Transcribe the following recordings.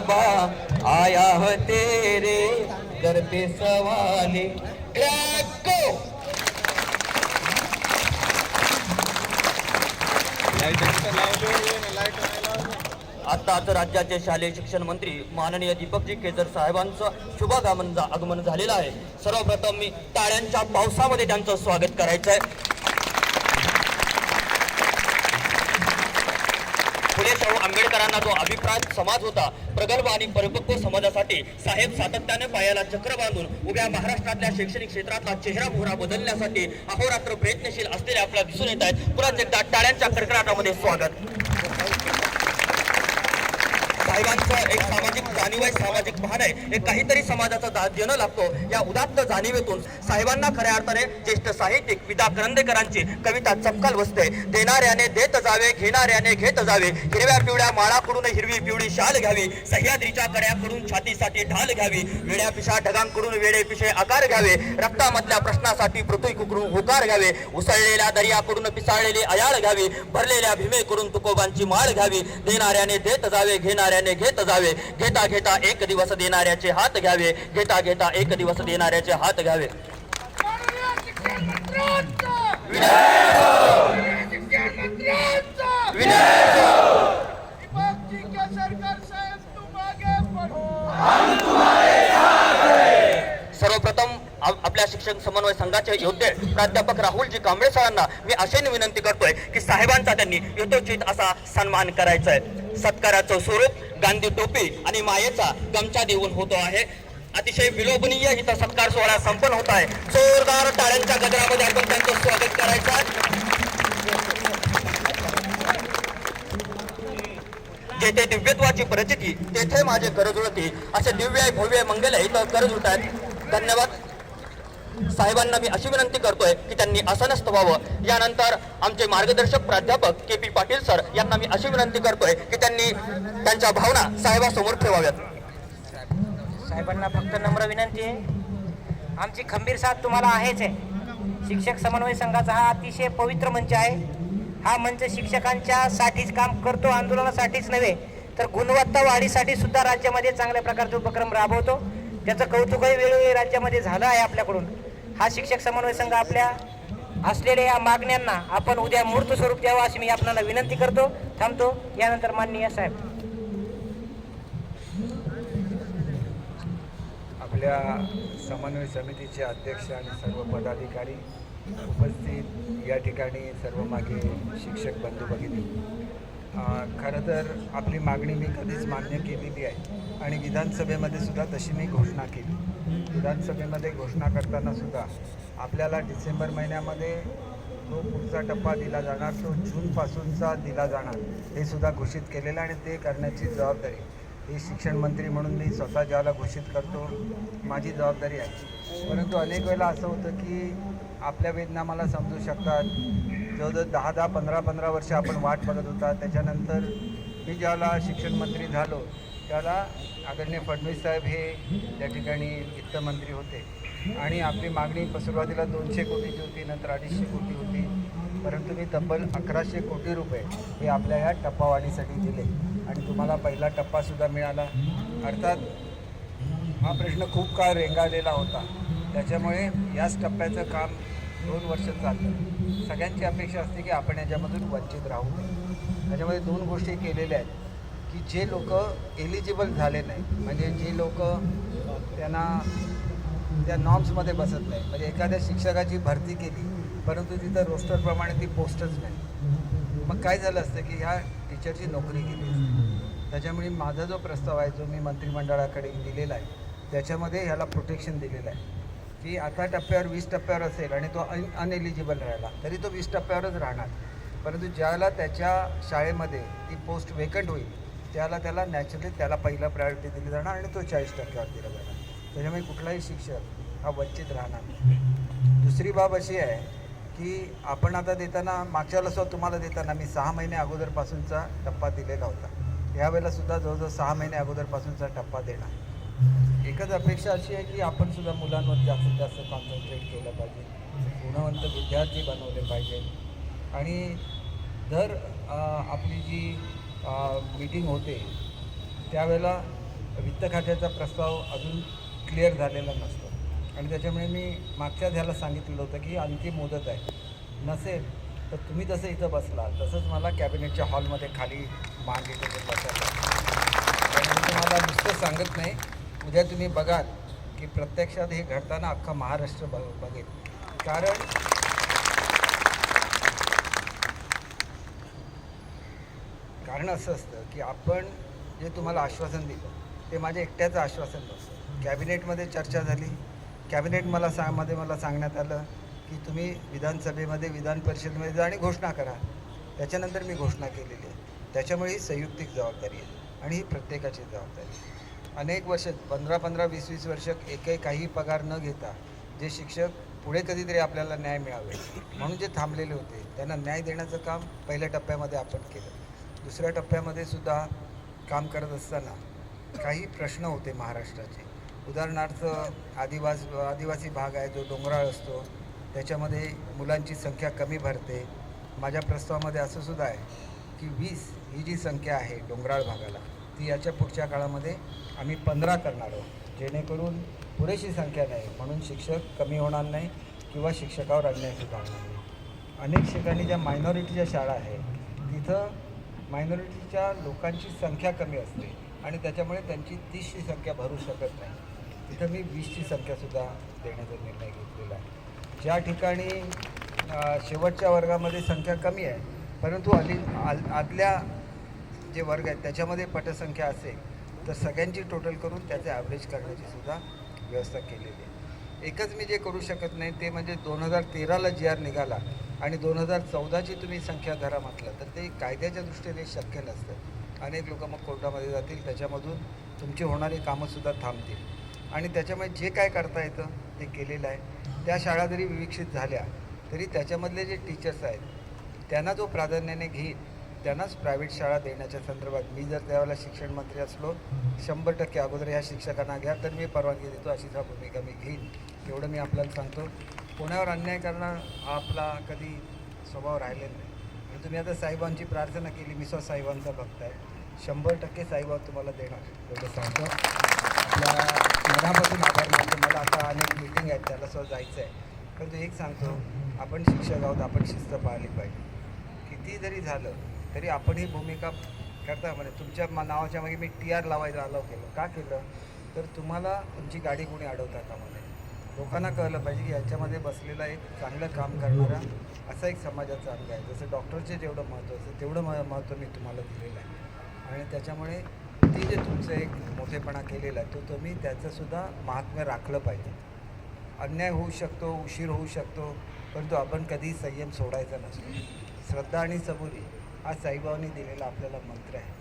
बाबा आया हो तेरे दर पे सवाले। को आता आताच राज्याचे शालेय शिक्षण मंत्री माननीय दीपकजी केजर साहेबांचं शुभागमन आगमन झालेलं आहे. सर्वप्रथम मी टाळ्यांच्या पावसामध्ये त्यांचं स्वागत करायचं आहे फुले शाहू आंबेडकरांना जो अभिप्राय समाज होता प्रगल्भ आणि परिपक्व समाजासाठी साहेब सातत्याने पायाला चक्र बांधून उभ्या महाराष्ट्रातल्या शैक्षणिक क्षेत्रातला चेहरा मोहरा बदलण्यासाठी अहोरात्र प्रयत्नशील असलेले आपल्याला दिसून येत आहेत. पुन्हा एकदा टाळ्यांच्या कडकडाटामध्ये स्वागत. साहेबांचं एक सामाजिक जाणीव आहे सामाजिक भान आहे. एक काहीतरी समाजाचा दाद देणं लागतो. या उदात्त जाणीवेतून साहेबांना खऱ्या अर्थाने ज्येष्ठ साहित्यिक विदा करंदेकरांची कविता चपकाल बसते. देणाऱ्याने देत जावे घेणाऱ्याने घेत जावे. हिरव्या पिवळ्या माळाकडून हिरवी पिवळी शाल घ्यावी. सह्याद्रीच्या कड्याकडून छातीसाठी ढाल घ्यावी. वेड्या पिशा ढगांकडून वेडे पिशे आकार घ्यावे. रक्तामधल्या प्रश्नासाठी पृथ्वी कुकडून होकार घ्यावे. उसळलेल्या दर्याकडून पिसाळलेली अयाळ घ्यावी. भरलेल्या भीमेकडून तुकोबांची माळ घ्यावी. देणाऱ्याने देत जावे घेणाऱ्याने घेत जावे. घेता घेता एक दिवस देणाऱ्याचे हात घ्यावे. घेता घेता एक दिवस देणाऱ्याचे हात घ्यावे. सर्वप्रथम आपल्या शिक्षक समन्वय संघाचे योद्धे प्राध्यापक राहुलजी कांबळे सरांना मी अशी विनंती करतोय की साहेबांचा त्यांनी यथोचित असा सन्मान करायचा आहे. सत्काराचं स्वरूप गांधी टोपी आणि मायेचा गमचा देऊन होतो आहे. अतिशय विलोभनीय इथं सत्कार सोहळा संपन्न होत आहे. जोरदार टाळ्यांच्या गजरामध्ये आपण त्यांचं स्वागत करायचं आहे. जेथे दिव्यत्वाची प्रचिती तेथे माझे गरज उडते असे दिव्य भव्य मंगल इथं गरज जुळत आहेत. धन्यवाद. साहेबांना मी अशी विनंती करतोय की त्यांनी आसनस्थ व्हावं. यानंतर आमचे मार्गदर्शक प्राध्यापक के पी पाटील सर यांना मी अशी विनंती करतोय की त्यांनी त्यांच्या भावना साहेबासमोर ठेवाव्यात. साहेबांना फक्त नम्र विनंती आहे. आमची खंबीर साथ तुम्हाला आहेच आहे. शिक्षक समन्वय संघाचा हा अतिशय पवित्र मंच आहे. हा मंच शिक्षकांच्या साठीच काम करतो आंदोलनासाठीच नव्हे तर गुणवत्ता वाढीसाठी सुद्धा राज्यामध्ये चांगल्या प्रकारचे उपक्रम राबवतो. त्याचं कौतुकही वेळोवेळी राज्यामध्ये झालं आहे आपल्याकडून. हा शिक्षक समन्वय संघ आपल्या असलेल्या या मागण्यांना आपण उद्या मूर्त स्वरूप द्यावं अशी मी आपल्याला विनंती करतो. थांबतो. यानंतर माननीय साहेब. आपल्या समन्वय समितीचे अध्यक्ष आणि सर्व पदाधिकारी उपस्थित या ठिकाणी सर्व मागे शिक्षक बंधू बघितले खरं तर आपली मागणी मी कधीच मान्य केलेली आहे. आणि विधानसभेमध्ये सुद्धा तशी मी घोषणा केली. विधानसभेमध्ये घोषणा करताना सुद्धा आपल्याला डिसेंबर महिन्यामध्ये जो पुढचा टप्पा दिला जाणार तो जूनपासूनचा दिला जाणार हे सुद्धा घोषित केलेलं आहे आणि ते करण्याची जबाबदारी हे शिक्षण मंत्री म्हणून मी स्वतः ज्याला घोषित करतो माझी जबाबदारी आहे. परंतु अनेक वेळेला असं होतं की आपल्या वेदना मला समजू शकतात जवळजवळ दहा दहा पंधरा पंधरा वर्ष आपण वाट बघत होता. त्याच्यानंतर मी ज्याला शिक्षण मंत्री झालो त्याला आदरणीय फडणवीस साहेब हे त्या ठिकाणी वित्तमंत्री होते. आणि आपली मागणी सुरुवातीला दोनशे कोटीची होती नंतर अडीचशे कोटी होती. परंतु मी तब्बल अकराशे कोटी रुपये हे आपल्या या टप्पावाढीसाठी दिले. आणि तुम्हाला पहिला टप्पासुद्धा मिळाला. अर्थात हा प्रश्न खूप काळ रेंगाळलेला होता. त्याच्यामुळे याच टप्प्याचं काम दोन वर्ष चाललं. सगळ्यांची अपेक्षा असते की आपण याच्यामधून वंचित राहू. नये त्याच्यामध्ये दोन गोष्टी केलेल्या आहेत की जे लोक एलिजिबल झाले नाही म्हणजे जे लोक त्यांना त्या नॉर्म्समध्ये बसत नाही म्हणजे एखाद्या शिक्षकाची भरती केली परंतु तिथं रोस्टरप्रमाणे ती पोस्टच नाही. मग काय झालं असतं की ह्या टीचरची नोकरी केली त्याच्यामुळे माझा जो प्रस्ताव आहे जो मी मंत्रिमंडळाकडे दिलेला आहे त्याच्यामध्ये ह्याला प्रोटेक्शन दिलेलं आहे. की आता टप्प्यावर वीस टप्प्यावर असेल आणि तो अन अनएलिजिबल राहिला तरी तो वीस टप्प्यावरच राहणार. परंतु ज्याला त्याच्या शाळेमध्ये ती पोस्ट वेकंट होईल त्याला त्याला नॅचरली त्याला पहिला प्रायोरिटी दिली जाणार आणि तो चाळीस टक्क्यावर दिला जाणार. त्याच्यामुळे कुठलाही शिक्षक हा वंचित राहणार दुसरी बाब अशी आहे की आपण आता देताना मागच्या वेळेला सुद्धा तुम्हाला देताना मी सहा महिने अगोदरपासूनचा टप्पा दिलेला होता. यावेळेला सुद्धा जवळजवळ सहा महिने अगोदरपासूनचा टप्पा देणार. एकच अपेक्षा अशी आहे की आपण सुद्धा मुलांवर जास्तीत जास्त कॉन्सन्ट्रेट केलं पाहिजे. गुणवंत विद्यार्थी बनवले पाहिजे. आणि दर आपली जी मीटिंग होते त्यावेळेला वित्त खात्याचा प्रस्ताव अजून क्लिअर झालेला नसतो. आणि त्याच्यामुळे मी मागच्याच ह्याला सांगितलेलं होतं की अंतिम मुदत आहे. नसेल तर तुम्ही जसं इथं बसला तसंच मला कॅबिनेटच्या हॉलमध्ये खाली मान इथे बसायला. तुम्हाला नुसतं सांगत नाही उद्या तुम्ही बघाल की प्रत्यक्षात हे घडताना अख्खा महाराष्ट्र बघ बघेल. कारण कारण असं असतं की आपण जे तुम्हाला आश्वासन दिलं ते माझ्या एकट्याचं आश्वासन नसतं. कॅबिनेटमध्ये चर्चा झाली. कॅबिनेट मला सा मध्ये मला सांगण्यात आलं की तुम्ही विधानसभेमध्ये विधान परिषदेमध्ये जा आणि घोषणा करा. त्याच्यानंतर मी घोषणा केलेली आहे. त्याच्यामुळे ही संयुक्तिक जबाबदारी आहे आणि ही प्रत्येकाची जबाबदारी आहे. अनेक वर्ष पंधरा पंधरा वीस वीस वर्ष एकही काही पगार न घेता जे शिक्षक पुढे कधीतरी आपल्याला न्याय मिळावे म्हणून जे थांबलेले होते त्यांना न्याय देण्याचं काम पहिल्या टप्प्यामध्ये आपण केलं. दुसऱ्या टप्प्यामध्ये सुद्धा काम करत असताना काही प्रश्न होते महाराष्ट्राचे. उदाहरणार्थ आदिवास आदिवासी भाग आहे जो डोंगराळ असतो त्याच्यामध्ये मुलांची संख्या कमी भरते. माझ्या प्रस्तावामध्ये असं सुद्धा आहे की वीस ही जी संख्या आहे डोंगराळ भागाला ती याच्या पुढच्या काळामध्ये आम्ही पंधरा करणार आहोत. जेणेकरून पुरेशी संख्या नाही म्हणून शिक्षक कमी होणार नाही किंवा शिक्षकावर अन्याय सुद्धा होणार नाही. अनेक ठिकाणी ज्या मायनॉरिटीच्या शाळा आहेत तिथं मायनॉरिटीच्या लोकांची संख्या कमी असते आणि त्याच्यामुळे त्यांची तीसची संख्या भरू शकत नाही. तिथं मी वीसची संख्यासुद्धा देण्याचा निर्णय घेतलेला आहे. ज्या ठिकाणी शेवटच्या वर्गामध्ये संख्या कमी आहे परंतु अली आल आदल्या जे वर्ग आहेत त्याच्यामध्ये पटसंख्या असेल तर सगळ्यांची टोटल करून त्याचे ॲव्हरेज करण्याची सुद्धा व्यवस्था केलेली आहे. एकच मी जे करू शकत नाही ते म्हणजे दोन हजार तेराला जी आर निघाला आणि दोन हजार चौदाची तुम्ही संख्या धरा म्हटलं तर ते कायद्याच्या दृष्टीने शक्य नसतं. अनेक लोक मग कोर्टामध्ये जातील त्याच्यामधून तुमची होणारी कामंसुद्धा थांबतील. आणि त्याच्यामुळे जे काय करता येतं ते केलेलं आहे. त्या शाळा जरी विविक्षित झाल्या तरी त्याच्यामधले जे टीचर्स आहेत त्यांना जो प्राधान्याने घेईल त्यांनाच प्रायव्हेट शाळा देण्याच्या संदर्भात मी जर त्यावेळेला शिक्षण मंत्री असलो शंभर टक्के अगोदर ह्या शिक्षकांना घ्या तर मी परवानगी देतो अशीच हा भूमिका मी घेईन. एवढं मी आपल्याला सांगतो. कोणावर अन्याय करणं हा आपला कधी स्वभाव राहिलेला नाही. आणि तुम्ही आता साईबांची प्रार्थना केली मी स्वतः साईबांचा भक्त आहे शंभर टक्के साईबाब तुम्हाला देणार एवढं सांगतो. आपल्या मनापासून आभार मानतो. मला आता अनेक मीटिंग आहेत त्याला सुद्धा जायचं आहे परंतु एक सांगतो आपण शिक्षक आहोत आपण शिस्त पाळली पाहिजे. किती जरी झालं तरी आपण ही भूमिका करता म्हणे तुमच्या मा- नावाच्या मागे मी टी आर लावायला अलाव केलं. का केलं? तर तुम्हाला तुमची गाडी कोणी अडवता का म्हणे लोकांना कळलं पाहिजे की याच्यामध्ये बसलेला एक चांगलं काम करणारा असा एक समाजाचा अंग आहे. जसं डॉक्टरचे जेवढं महत्त्व असतं तेवढं म महत्त्व मी तुम्हाला दिलेलं आहे. आणि त्याच्यामुळे ती जे तुमचं एक मोठेपणा केलेला आहे तो तुम्ही त्याचंसुद्धा महात्म्य राखलं पाहिजे. अन्याय होऊ शकतो उशीर होऊ शकतो परंतु आपण कधी संयम सोडायचा नसतो. श्रद्धा आणि सबुरी हा साईबाबांनी दिलेला आपल्याला मंत्र आहे.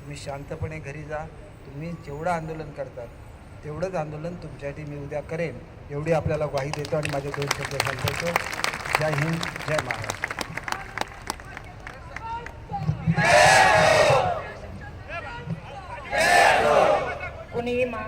तुम्ही शांतपणे घरी जा तुम्ही जेवढं आंदोलन करतात तेवढंच आंदोलन तुमच्यासाठी मी उद्या करेन एवढी आपल्याला ग्वाही देतो आणि माझे दोन शब्द सांगतो. जय हिंद जय महाराष्ट्र. कुणीही मा